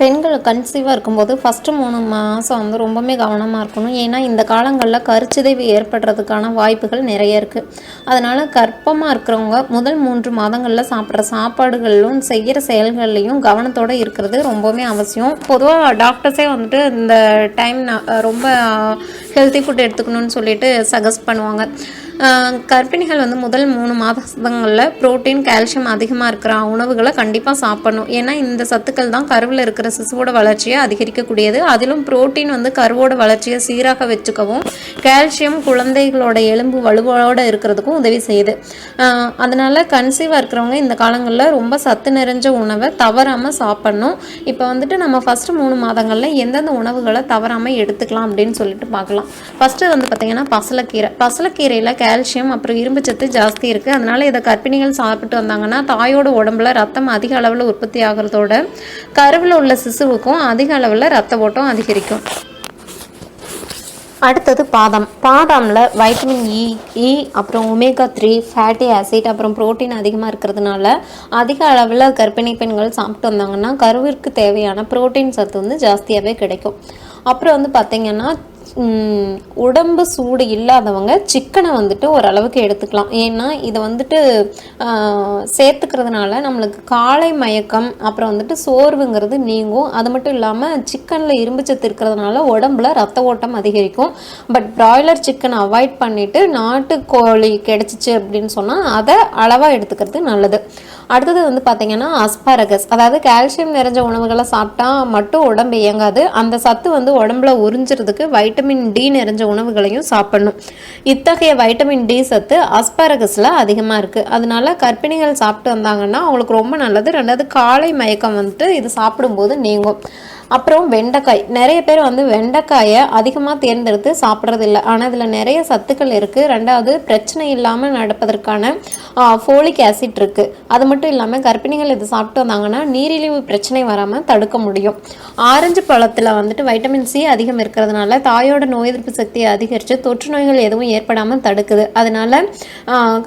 பெண்கள் கன்சீவாக இருக்கும்போது ஃபஸ்ட்டு மூணு மாதம் வந்து ரொம்பவுமே கவனமாக இருக்கணும். ஏன்னா இந்த காலங்களில் கருச்சிதைவு ஏற்படுறதுக்கான வாய்ப்புகள் நிறைய இருக்குது அதனால் கர்ப்பமாக இருக்கிறவங்க முதல் மூன்று மாதங்களில் சாப்பிட்ற சாப்பாடுகளிலும் செய்கிற செயல்கள்லையும் கவனத்தோடு இருக்கிறது ரொம்பவுமே அவசியம். பொதுவாக டாக்டர்ஸே வந்துட்டு இந்த டைம் ரொம்ப ஹெல்த்தி ஃபுட் எடுத்துக்கணும்னு சொல்லிட்டு சஜஸ்ட் பண்ணுவாங்க. கர்ப்பிணிகள் வந்து முதல் மூணு மாதங்களில் புரோட்டீன் கால்சியம் அதிகமாக இருக்கிற உணவுகளை கண்டிப்பாக சாப்பிடணும். ஏன்னா இந்த சத்துக்கள் தான் கருவில் இருக்கிற சிசுவோட வளர்ச்சியை அதிகரிக்கக்கூடியது. அதிலும் ப்ரோட்டீன் வந்து கருவோட வளர்ச்சியை சீராக வச்சுக்கவும் கால்சியம் குழந்தைகளோட எலும்பு வலுவோடு இருக்கிறதுக்கும் உதவி செய்யுது. அதனால் கன்சீவாக இருக்கிறவங்க இந்த காலங்களில் ரொம்ப சத்து நிறைஞ்ச உணவை தவறாமல் சாப்பிடணும். இப்போ வந்துட்டு நம்ம ஃபஸ்ட்டு மூணு மாதங்களில் எந்தெந்த உணவுகளை தவறாமல் எடுத்துக்கலாம் அப்படின்னு சொல்லிட்டு பார்க்கலாம். ஃபஸ்ட்டு வந்து பார்த்திங்கன்னா பசலக்கீரை. பசலக்கீரையில் கால்சியம் அப்புறம் இரும்புச்சத்து ஜாஸ்தி இருக்குது அதனால் இதை கர்ப்பிணிகள் சாப்பிட்டு வந்தாங்கன்னா தாயோட உடம்புல ரத்தம் அதிக அளவில் உற்பத்தி ஆகிறதோட கருவில் உள்ள சிசுவுக்கும் அதிக அளவில் ரத்த ஓட்டம் அதிகரிக்கும். அடுத்தது பாதாம். பாதாமில் வைட்டமின் இ இ அப்புறம் ஒமேகா த்ரீ ஃபேட்டி ஆசிட் அப்புறம் புரோட்டீன் அதிகமாக இருக்கிறதுனால அதிக அளவில் கர்ப்பிணி பெண்கள் சாப்பிட்டு வந்தாங்கன்னா கருவிற்கு தேவையான புரோட்டீன் சத்து வந்து ஜாஸ்தியாகவே கிடைக்கும். அப்புறம் வந்து பார்த்திங்கன்னா உடம்பு சூடு இல்லாதவங்க சிக்கனை வந்துட்டு ஓரளவுக்கு எடுத்துக்கலாம். ஏன்னா இதை வந்துட்டு சேர்த்துக்கிறதுனால நம்மளுக்கு காலை மயக்கம் அப்புறம் வந்துட்டு சோர்வுங்கிறது நீங்கும். அது மட்டும் இல்லாமல் சிக்கனில் இரும்பு சத்து இருக்கிறதுனால உடம்புல ரத்த ஓட்டம் அதிகரிக்கும். பட் பிராய்லர் சிக்கன் அவாய்ட் பண்ணிவிட்டு நாட்டுக்கோழி கிடச்சிச்சு அப்படின்னு சொன்னால் அதை அளவாக எடுத்துக்கிறது நல்லது. அடுத்தது வந்து பார்த்திங்கன்னா அஸ்பாரகஸ். அதாவது கால்சியம் நிறைஞ்ச உணவுகளை சாப்பிட்டா மட்டும் உடம்பு இயங்காது. அந்த சத்து வந்து உடம்புல உறிஞ்சிறதுக்கு வைட்டமின் டி நிறைஞ்ச உணவுகளையும் சாப்பிடணும். இத்தகைய வைட்டமின் டி சத்து அஸ்பாரகஸில் அதிகமாக இருக்குது அதனால கர்ப்பிணிகள் சாப்பிட்டு வந்தாங்கன்னா அவங்களுக்கு ரொம்ப நல்லது. ரெண்டாவது காலை மயக்கம் வந்துட்டு இது சாப்பிடும்போது நீங்கும். அப்புறம் வெண்டைக்காய். நிறைய பேர் வந்து வெண்டைக்காயை அதிகமாக தேர்ந்தெடுத்து சாப்பிட்றதில்ல. ஆனால் இதில் நிறைய சத்துக்கள் இருக்குது ரெண்டாவது பிரச்சனை இல்லாமல் நடப்பதற்கான ஃபோலிக் ஆசிட் இருக்குது அது மட்டும் இல்லாமல் கர்ப்பிணிகள் இது சாப்பிட்டு வந்தாங்கன்னா நீரிழிவு பிரச்சனை வராமல் தடுக்க முடியும். ஆரஞ்சு பழத்தில் வந்துட்டு வைட்டமின் சி அதிகம் இருக்கிறதுனால தாயோட நோய் எதிர்ப்பு சக்தியை அதிகரித்து தொற்று நோய்கள் எதுவும் ஏற்படாமல் தடுக்குது. அதனால்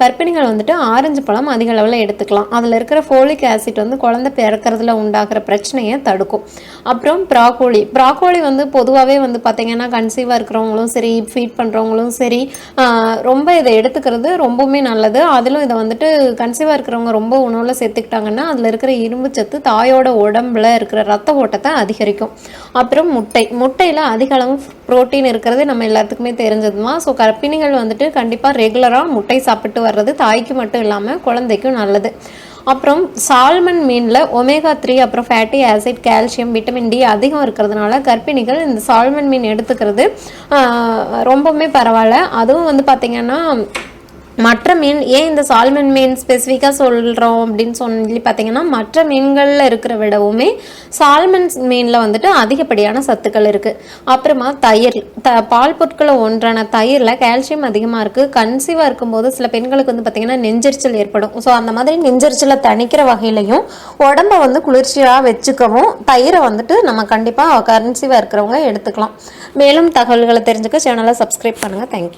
கர்ப்பிணிகள் வந்துட்டு ஆரஞ்சு பழம் அதிக அளவில் எடுத்துக்கலாம். அதில் இருக்கிற ஃபோலிக் ஆசிட் வந்து குழந்தை பிறக்கிறதுல உண்டாகிற பிரச்சனையை தடுக்கும். அப்புறம் ப்ராக்கோலி ப்ராக்கோலி வந்து பொதுவாகவே வந்து பார்த்திங்கன்னா கன்சீவாக இருக்கிறவங்களும் சரி ஃபீட் பண்ணுறவங்களும் சரி ரொம்ப இதை எடுத்துக்கிறது ரொம்பவுமே நல்லது. அதிலும் இதை வந்துட்டு கன்சீவாக இருக்கிறவங்க ரொம்ப உணவில் சேர்த்துக்கிட்டாங்கன்னா அதில் இருக்கிற இரும்பு சத்து தாயோட உடம்புல இருக்கிற ரத்த ஓட்டத்தை அதிகரிக்கும். அப்புறம் முட்டை. முட்டையில் அதிக அளவு புரோட்டீன் இருக்கிறது நம்ம எல்லாத்துக்குமே தெரிஞ்சதுமா ஸோ கர்ப்பிணிகள் வந்துட்டு கண்டிப்பாக ரெகுலராக முட்டை சாப்பிட்டு வர்றது தாய்க்கு மட்டும் இல்லாமல் குழந்தைக்கும் நல்லது. அப்புறம் சால்மன் மீனில் ஒமேகா த்ரீ அப்புறம் fatty acid calcium vitamin D அதிகம் இருக்கிறதுனால கர்ப்பிணிகள் இந்த சால்மன் மீன் எடுத்துக்கிறது ரொம்பவுமே பரவாயில்ல. அதுவும் வந்து பார்த்திங்கன்னா மற்ற மீன் ஏன் இந்த சால்மன் மீன் ஸ்பெசிஃபிக்காக சொல்கிறோம் அப்படின்னு சொல்லி பார்த்தீங்கன்னா மற்ற மீன்களில் இருக்கிற விடவுமே சால்மன் மீனில் வந்துட்டு அதிகப்படியான சத்துக்கள் இருக்குது அப்புறமா தயிர் த பால் பொருட்களை ஒன்றான தயிரில் கால்சியம் அதிகமாக இருக்குது கன்சீவாக இருக்கும்போது சில பெண்களுக்கு வந்து பார்த்திங்கன்னா நெஞ்சரிச்சல் ஏற்படும். ஸோ அந்த மாதிரி நெஞ்சரிச்சலை தணிக்கிற வகையிலையும் உடம்ப வந்து குளிர்ச்சியாக வச்சுக்கவும் தயிரை வந்துட்டு நம்ம கண்டிப்பாக கன்சீவாக இருக்கிறவங்க எடுத்துக்கலாம். மேலும் தகவல்களை தெரிஞ்சுக்க சேனலை சப்ஸ்கிரைப் பண்ணுங்கள் தேங்க்யூ